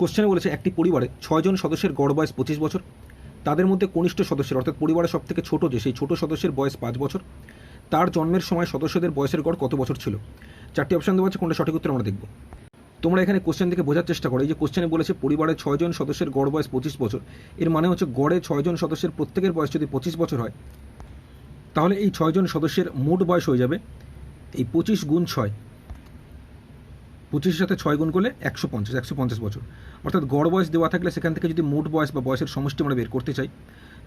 কোশ্চেনে বলেছে, একটি পরিবারে ছয়জন সদস্যের গড় বয়স পঁচিশ বছর। তাদের মধ্যে কনিষ্ঠ সদস্যের, অর্থাৎ পরিবারের সব থেকে ছোট যে, সেই ছোট সদস্যের বয়স পাঁচ বছর। তার জন্মের সময় সদস্যদের বয়সের গড় কত বছর ছিল? চারটি অপশান দেওয়া আছে, কোনটা সঠিক উত্তর আমরা দেখব। তোমরা এখানে কোশ্চেন থেকে বোঝার চেষ্টা করো, এই যে কোশ্চেনে বলেছে পরিবারের ছয়জন সদস্যের গড় বয়স পঁচিশ বছর। এর মানে হচ্ছে, গড়ে ছয়জন সদস্যের প্রত্যেকের বয়স যদি পঁচিশ বছর হয়, তাহলে এই ছয়জন সদস্যের মোট বয়স হয়ে যাবে, এই পঁচিশ গুণ ছয়। পঁচিশের সাথে ছয় গুণ করলে একশো পঞ্চাশ একশো পঞ্চাশ বছর। অর্থাৎ গড় বয়স দেওয়া থাকলে সেখান থেকে যদি মোট বয়স বা বয়সের সমষ্টি আমরা বের করতে চাই,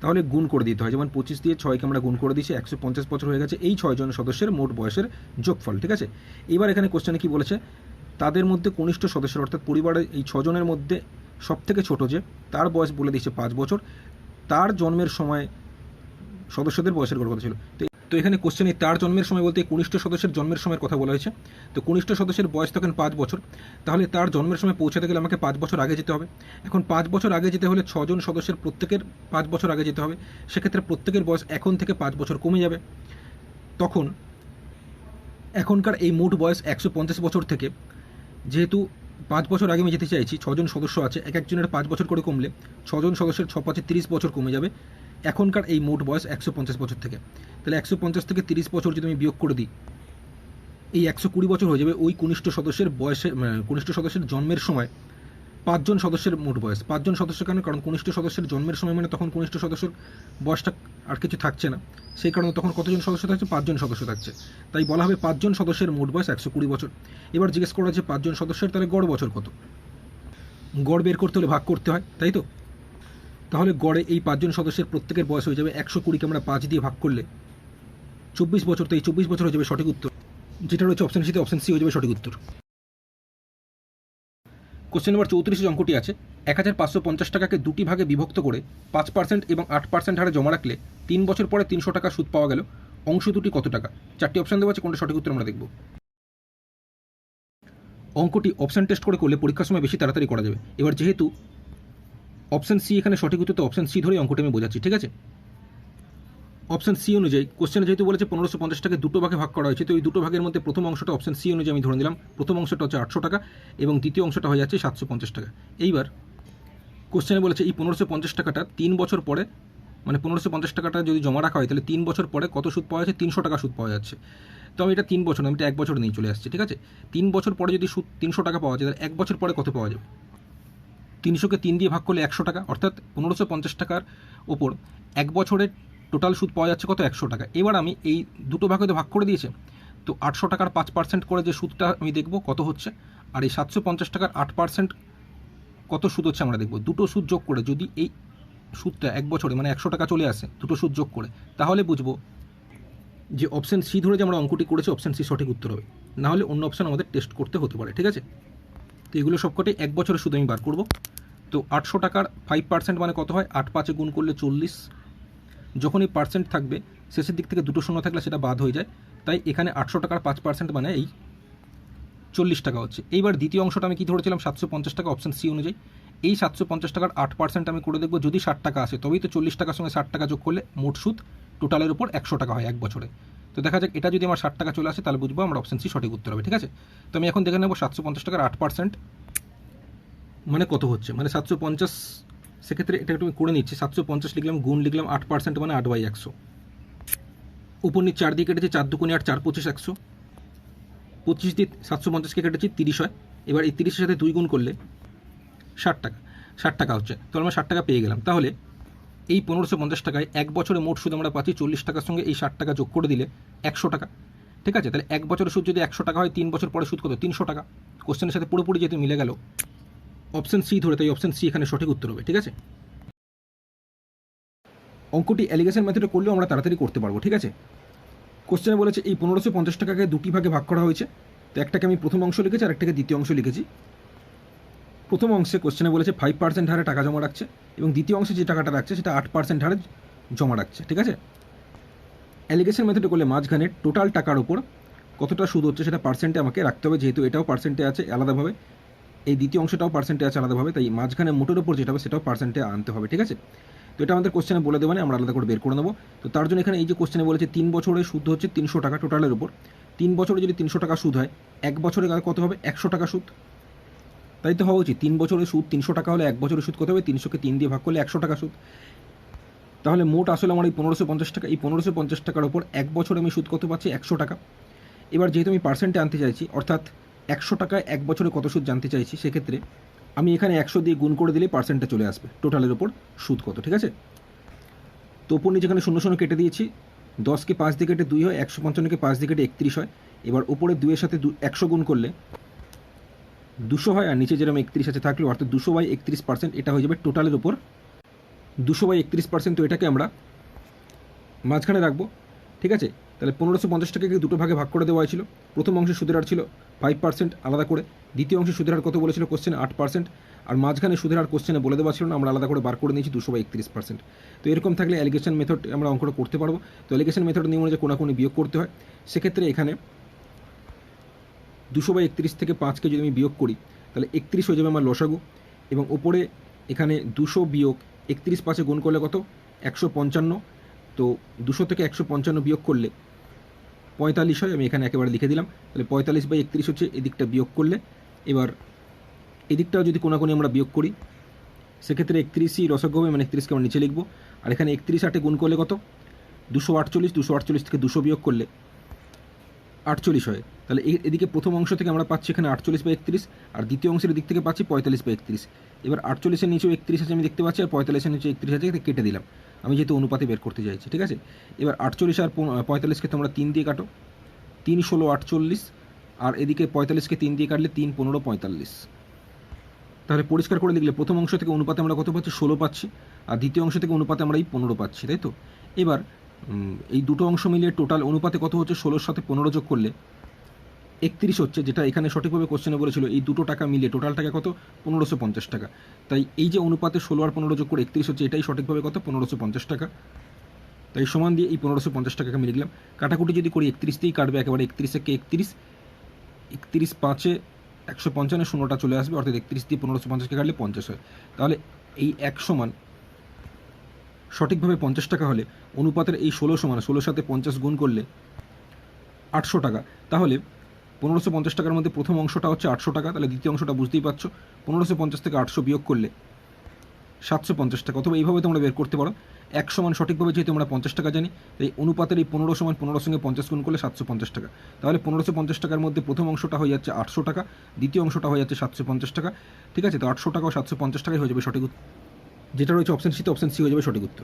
তাহলে গুণ করে দিতে হয়। যেমন পঁচিশ দিয়ে ছয়কে আমরা গুণ করে দিয়েছি, একশো পঞ্চাশ বছর হয়ে গেছে, এই ছয়জন সদস্যের মোট বয়সের যোগফল, ঠিক আছে? এবার এখানে কোশ্চেনে কি বলেছে? তাদের মধ্যে কনিষ্ঠ সদস্যের, অর্থাৎ পরিবারের এই ছজনের মধ্যে সব থেকে ছোট যে, তার বয়স বলে দিয়েছে পাঁচ বছর। তার জন্মের সময় সদস্যদের বয়সের গড় কথা ছিল? তো তো এখানে কোশ্চেনে তার জন্মের সময় বলতে কনিষ্ঠ সদস্যের জন্মের সময়ের কথা বলা হয়েছে। তো কনিষ্ঠ সদস্যের বয়স তখন পাঁচ বছর। তাহলে তার জন্মের সময় পৌঁছাতে গেলে আমাকে পাঁচ বছর আগে যেতে হবে। এখন পাঁচ বছর আগে যেতে হলে ছজন সদস্যের প্রত্যেকের পাঁচ বছর আগে যেতে হবে। সেক্ষেত্রে প্রত্যেকের বয়স এখন থেকে পাঁচ বছর কমে যাবে। তখন এখনকার এই মোট বয়স একশো পঞ্চাশ বছর থেকে। যেহেতু পাঁচ বছর আগে আমি যেতে চাইছি, ছজন সদস্য আছে, এক একজনের পাঁচ বছর করে কমলে ছজন সদস্যের ছ পাঁচে তিরিশ বছর কমে যাবে। এখনকার এই মোট বয়স একশো পঞ্চাশ বছর থেকে। তাহলে একশো পঞ্চাশ থেকে তিরিশ বছর যদি আমি বিয়োগ করে দিই, এই একশো কুড়ি বছর হয়ে যাবে ওই কনিষ্ঠ সদস্যের বয়সে মানে কনিষ্ঠ সদস্যের জন্মের সময়। পাঁচজন সদস্যের মোট বয়স। পাঁচজন সদস্য কেন কারণ কনিষ্ঠ সদস্যের জন্মের সময় মানে তখন কনিষ্ঠ সদস্যের বয়সটা আর কিছু থাকছে না। সেই কারণে তখন কতজন সদস্য থাকছে? পাঁচজন সদস্য থাকছে। তাই বলা হবে পাঁচজন সদস্যের মোট বয়স একশো কুড়ি বছর। এবার জিজ্ঞেস করা হচ্ছে পাঁচজন সদস্যের তাহলে গড় বছর কত? গড় বের করতে হলে ভাগ করতে হয়, তাই তো? তাহলে গড়ে এই পাঁচজন সদস্যের প্রত্যেকের বয়স হয়ে যাবে একশো কুড়িকে আমরা পাঁচ দিয়ে ভাগ করলে চব্বিশ বছর, তো এই চব্বিশ বছর হয়ে যাবে সঠিক উত্তর। যেটা রয়েছে অপশন সিতে অপশন সি হয়ে যাবে সঠিক উত্তর। কোশ্চেন নাম্বার চৌত্রিশে অঙ্কটি আছে। এক হাজার পাঁচশো পঞ্চাশ টাকাকে দুটি ভাগে বিভক্ত করে পাঁচ পার্সেন্ট এবং আট পার্সেন্ট হারে জমা রাখলে তিন বছর পরে তিনশো টাকা সুদ পাওয়া গেল। অংশ দুটি কত টাকা? চারটি অপশন দেওয়া আছে, কোনটা সঠিক উত্তর আমরা দেখব। অঙ্কটি অপশন টেস্ট করে করলে পরীক্ষার সময় বেশি তাড়াতাড়ি করা যাবে। এবার যেহেতু অপশন সি এখানে সঠিক উত্তর তো অপশন সি ধরেই অঙ্কটি আমি বোঝাচ্ছি, ঠিক আছে? অপশান সি অনুযায়ী কোশ্চেনে যেহেতু বলেছে পনেরোশো পঞ্চাশ টাকা দুটো ভাগে ভাগ করা হয়েছে, তো এই দুটো ভাগের মধ্যে প্রথম অংশটা অপশান সি অনুযায়ী আমি ধরে নিলাম। প্রথম অংশটা হচ্ছে আটশো টাকা এবং দ্বিতীয় অংশটা হয়ে যাচ্ছে সাতশো পঞ্চাশ টাকা। এইবার কোশ্চেনে বলেছে এই পনেরোশো পঞ্চাশ টাকাটা তিন বছর পরে মানে পনেরোশো পঞ্চাশ টাকাটা যদি জমা রাখা হয়, তাহলে তিন বছর পরে কত সুদ পাওয়া যাচ্ছে? তিনশো টাকা সুদ পাওয়া যাচ্ছে। তো আমি এটা তিন বছর আমি এটা এক বছর নিয়ে চলে আসছি, ঠিক আছে? তিন বছর পরে যদি সুদ তিনশো টাকা পাওয়া যায়, তাহলে এক বছর পরে কত পাওয়া যাবে? তিনশোকে তিন দিয়ে ভাগ করলে একশো টাকা, অর্থাৎ পনেরোশো পঞ্চাশ টাকার ওপর এক বছরের টোটাল সুদ পাওয়া যাচ্ছে কত? একশো টাকা। এবার আমি এই দুটো ভাগে তো ভাগ করে দিয়েছে, তো আটশো টাকার পাঁচ পার্সেন্ট করে যে সুদটা আমি দেখব কত হচ্ছে, আর এই সাতশো পঞ্চাশ টাকার আট পার্সেন্ট কত সুদ হচ্ছে আমরা দেখব। দুটো সুদ যোগ করে যদি এই সুদটা এক বছরে মানে একশো টাকা চলে আসে, দুটো সুদ যোগ করে, তাহলে বুঝব যে অপশন সি ধরে যে আমরা অঙ্কটি করেছি অপশন সি সঠিক উত্তর হবে। নাহলে অন্য অপশন আমাদের টেস্ট করতে হতে পারে, ঠিক আছে? তো এগুলো সবকটাই এক বছরের সুদ আমি বার করব। তো আটশো টাকার ফাইভ পার্সেন্ট মানে কত হয়? আট পাঁচে গুণ করলে চল্লিশ। যখন এই পার্সেন্ট থাকবে, শেষের দিক থেকে দুটো শূন্য থাকলে সেটা বাদ হয়ে যায়। তাই এখানে আটশো টাকার পাঁচ পার্সেন্ট মানে এই চল্লিশ টাকা হচ্ছে। এইবার দ্বিতীয় অংশটা আমি কি ধরেছিলাম? সাতশো পঞ্চাশ টাকা অপশন সি অনুযায়ী। এই সাতশো পঞ্চাশ টাকার আট পার্সেন্ট আমি করে দেখব। যদি ষাট টাকা আসে, তবেই তো চল্লিশ টাকার সঙ্গে ষাট টাকা যোগ করলে মোট সুদ টোটালের উপর একশো টাকা হয় এক বছরে। তো দেখা যাক, এটা যদি আমার ষাট টাকা চলে আসে, তাহলে বুঝব আমার অপশন সি সঠিক উত্তর হবে, ঠিক আছে? তো আমি এখন দেখে নেব সাতশো পঞ্চাশ টাকার আট পার্সেন্ট মানে কত হচ্ছে? মানে সাতশো পঞ্চাশ, সেক্ষেত্রে এটা একটু আমি করে নিচ্ছি। সাতশো পঞ্চাশ লিখলাম, গুণ লিখলাম আট পার্সেন্ট মানে আট বাই একশো। উপর নিচ চার দিয়ে কেটেছি চার দুকুনি আট, চার পঁচিশ একশো। পঁচিশ দিয়ে সাতশো পঞ্চাশকে কেটেছি তিরিশ হয়। এবার এই তিরিশের সাথে দুই গুণ করলে ষাট টাকা। ষাট টাকা হচ্ছে। তো আমরা ষাট টাকা পেয়ে গেলাম। তাহলে এই পনেরোশো পঞ্চাশ টাকায় এক বছরে মোট সুদ আমরা পাচ্ছি চল্লিশ টাকার সঙ্গে এই ষাট টাকা যোগ করে দিলে একশো টাকা। ঠিক আছে? তাহলে এক বছরের সুদ যদি একশো টাকা হয়, তিন বছর পরে সুদ কত? তিনশো টাকা। কোশ্চেনের সাথে পুরোপুরি যেহেতু মিলে গেল অপশন সি ধরে, তাই অপশন সি এখানে সঠিক উত্তর হবে, ঠিক আছে? অঙ্কটি অ্যালিগেশন মেথডে করলেও আমরা তাড়াতাড়ি করতে পারব, ঠিক আছে? কোশ্চেনে বলেছে, এই পনেরোশো পঞ্চাশ টাকাকে দুটি ভাগে ভাগ করা হয়েছে। তো একটাকে আমি প্রথম অংশ লিখেছি আর একটাকে দ্বিতীয় অংশ লিখেছি। প্রথম অংশে কোশ্চেনে বলেছে ফাইভ পার্সেন্ট হারে টাকা জমা রাখছে এবং দ্বিতীয় অংশে যে টাকাটা রাখছে সেটা আট পার্সেন্ট হারে জমা রাখছে, ঠিক আছে? অ্যালিগেশন মেথডে করলে মাঝখানে টোটাল টাকার ওপর কতটা সুদ হচ্ছে সেটা পার্সেন্টে আমাকে রাখতে হবে, যেহেতু এটাও পার্সেন্টে আছে আলাদাভাবে। এই দ্বিতীয় অংশটাও পার্সেন্টে আছে আলাদাভাবে, তাই মাঝখানে মোটের ওপর যেটা হবে সেটাও পার্সেন্টে আনতে হবে, ঠিক আছে? তো এটা আমাদের কোশ্চেনে বলে দেবেন আমরা আলাদা করে বের করে নেব। তো তার জন্য এখানে এই যে কোশ্চেনে বলেছে তিন বছরে সুদ হচ্ছে তিনশো টাকা টোটালের উপর। তিন বছরে যদি তিনশো টাকা সুদ হয়, এক বছরে কত হবে? একশো টাকা সুদ। তাই তো হওয়া উচিত। তিন বছরের সুদ তিনশো টাকা হলে এক বছরের সুদ কত হবে? তিনশোকে তিন দিয়ে ভাগ করলে একশো টাকা সুদ। তাহলে মোট আসলে আমার এই পনেরোশো পঞ্চাশ টাকা, এই পনেরোশো পঞ্চাশ টাকার ওপর এক বছরে আমি সুদ কত পাচ্ছি? একশো টাকা। এবার যেহেতু আমি পার্সেন্টে আনতে চাইছি, অর্থাৎ একশো টাকায় এক বছরে কত সুদ জানতে চাইছি, সেক্ষেত্রে আমি এখানে একশো দিয়ে গুণ করে দিলে পার্সেন্টটা চলে আসবে। টোটালের ওপর সুদ কত, ঠিক আছে? তো ওপর নিচে এখানে শূন্য শূন্য কেটে দিয়েছি। দশকে পাঁচ দিয়ে কেটে দুই হয়, একশো পঞ্চান্নকে পাঁচ দিয়ে কেটে একত্রিশ হয়। এবার ওপরে দুইয়ের সাথে দু একশো গুণ করলে দুশো হয় আর নিচে যেরকম একত্রিশ আছে থাকলেও, অর্থাৎ দুশো বাই একত্রিশ পার্সেন্ট এটা হয়ে যাবে টোটালের ওপর দুশো বাই একত্রিশ পার্সেন্ট তো এটাকে আমরা মাঝখানে রাখব, ঠিক আছে? তাহলে পনেরোশো পঞ্চাশ টাকাকে দুটো ভাগে ভাগ করে দেওয়া হয়েছিল। প্রথম অংশে সুদের হার ছিল ফাইভ পার্সেন্ট আলাদা করে। দ্বিতীয় অংশে সুদের হার কত বলেছিল কোশ্চেন আট পার্সেন্ট আর মাঝখানে সুদের হার কোশ্চেনে বলে দেওয়া ছিল না, আমরা আলাদা করে বার করে নিয়েছি দুশো বাই একত্রিশ পার্সেন্ট তো এরকম থাকলে অ্যালিগেশন মেথড আমরা অঙ্কটা করতে পারব। তো অ্যালিগেশন মেথড নিয়ম অনুযায়ী কোনাকুনি বিয়োগ করতে হয়। সেক্ষেত্রে এখানে দুশো বাই একত্রিশ থেকে পাঁচকে যদি আমি বিয়োগ করি, তাহলে একত্রিশ হয়ে যাবে আমার লসাগু। এবং ওপরে এখানে দুশো বিয়োগ একত্রিশ পাঁচে গুণ করলে কত? একশো পঞ্চান্ন। তো দুশো থেকে একশো পঞ্চান্ন বিয়োগ করলে পঁয়তাল্লিশ হয়, আমি এখানে একেবারে লিখে দিলাম। তাহলে পঁয়তাল্লিশ বাই একত্রিশ হচ্ছে এদিকটা বিয়োগ করলে। এবার এদিকটাও যদি কোনাকুনি আমরা বিয়োগ করি, সেক্ষেত্রে একত্রিশই রসজ্ঞ হবে মানে একত্রিশকে আমরা নিচে লিখব। আর এখানে একত্রিশ আটে গুণ করলে কত? দুশো আটচল্লিশ দুশো আটচল্লিশ থেকে দুশো বিয়োগ করলে আটচল্লিশ হয়। তাহলে এদিকে প্রথম অংশ থেকে আমরা পাচ্ছি এখানে আটচল্লিশ বা একত্রিশ, আর দ্বিতীয় অংশের দিক থেকে পাচ্ছি পঁয়তাল্লিশ বা একত্রিশ। এবার আটচল্লিশের নিচেও একত্রিশ আছে আমি দেখতে পাচ্ছি, আর পঁয়তাল্লিশের নিচে একত্রিশ আছে কেটে দিলাম। আমি যেহেতু অনুপাতে বের করতে চাইছি, ঠিক আছে? এবার আটচল্লিশ আর পঁয়তাল্লিশকে তোমরা তিন দিয়ে কাটো। তিন ষোলো আটচল্লিশ, আর এদিকে পঁয়তাল্লিশকে তিন দিয়ে কাটলে তিন পনেরো পঁয়তাল্লিশ। তাহলে পরিষ্কার করে লিখলে প্রথম অংশ থেকে অনুপাতে আমরা কত পাচ্ছি? ষোলো পাচ্ছি, আর দ্বিতীয় অংশ থেকে অনুপাতে আমরা এই পনেরো পাচ্ছি, তাই তো? এবার এই দুটো অংশ মিলিয়ে টোটাল অনুপাতে কত হচ্ছে? ষোলোর সাথে পনেরো যোগ করলে একত্রিশ হচ্ছে, যেটা এখানে সঠিকভাবে কোশ্চেনে বলেছিল, এই দুটো টাকা মিলিয়ে টোটাল টাকা কত? পনেরোশো পঞ্চাশ টাকা। তাই এই যে অনুপাতে ষোলো আর পনেরো যোগ করে একত্রিশ হচ্ছে, এটাই সঠিকভাবে কত? পনেরোশো পঞ্চাশ টাকা। তাই সমান দিয়ে এই পনেরোশো পঞ্চাশ টাকাকে আমি লিখলাম। কাটাকুটি যদি করি, একত্রিশ দিয়েই কাটবে একেবারে একত্রিশ থেকে একত্রিশ? একত্রিশ পাঁচে একশো পঞ্চান্ন, শূন্যটা চলে আসবে, অর্থাৎ একত্রিশ দিয়ে পনেরোশো পঞ্চাশকে কাটলে পঞ্চাশ হয়। তাহলে এই এক সমান সঠিকভাবে পঞ্চাশ টাকা হলে অনুপাতের এই ষোলো সমান, ষোলোর সাথে পঞ্চাশ গুণ করলে আটশো টাকা। তাহলে পনেরোশো পঞ্চাশ টাকার মধ্যে প্রথম অংশটা হচ্ছে আটশো টাকা, তাহলে দ্বিতীয় অংশটা বুঝতেই পারছ। পনেরোশো পঞ্চাশ থেকে আটশো বিয়োগ করলে সাতশো পঞ্চাশ টাকা। অথবা এইভাবে তোমরা বের করতে পারো। এক সমান সঠিকভাবে যেহেতু আমরা পঞ্চাশ টাকা জানি, তাই অনুপাতের এই পনেরো সমান, পনেরোর সঙ্গে পঞ্চাশ গুণ করলে সাতশো পঞ্চাশ টাকা। তাহলে পনেরোশো পঞ্চাশ টাকার মধ্যে প্রথম অংশটা হয়ে যাচ্ছে আটশো টাকা, দ্বিতীয় অংশটা হয়ে যাচ্ছে সাতশো পঞ্চাশ টাকা। ঠিক আছে? তো আটশো টাকা ও সাতশো পঞ্চাশ টাকাই হয়ে যাবে সঠিক যেটা রয়েছে অপশন সিতে অপশন সি হয়ে যাবে সঠিক উত্তর।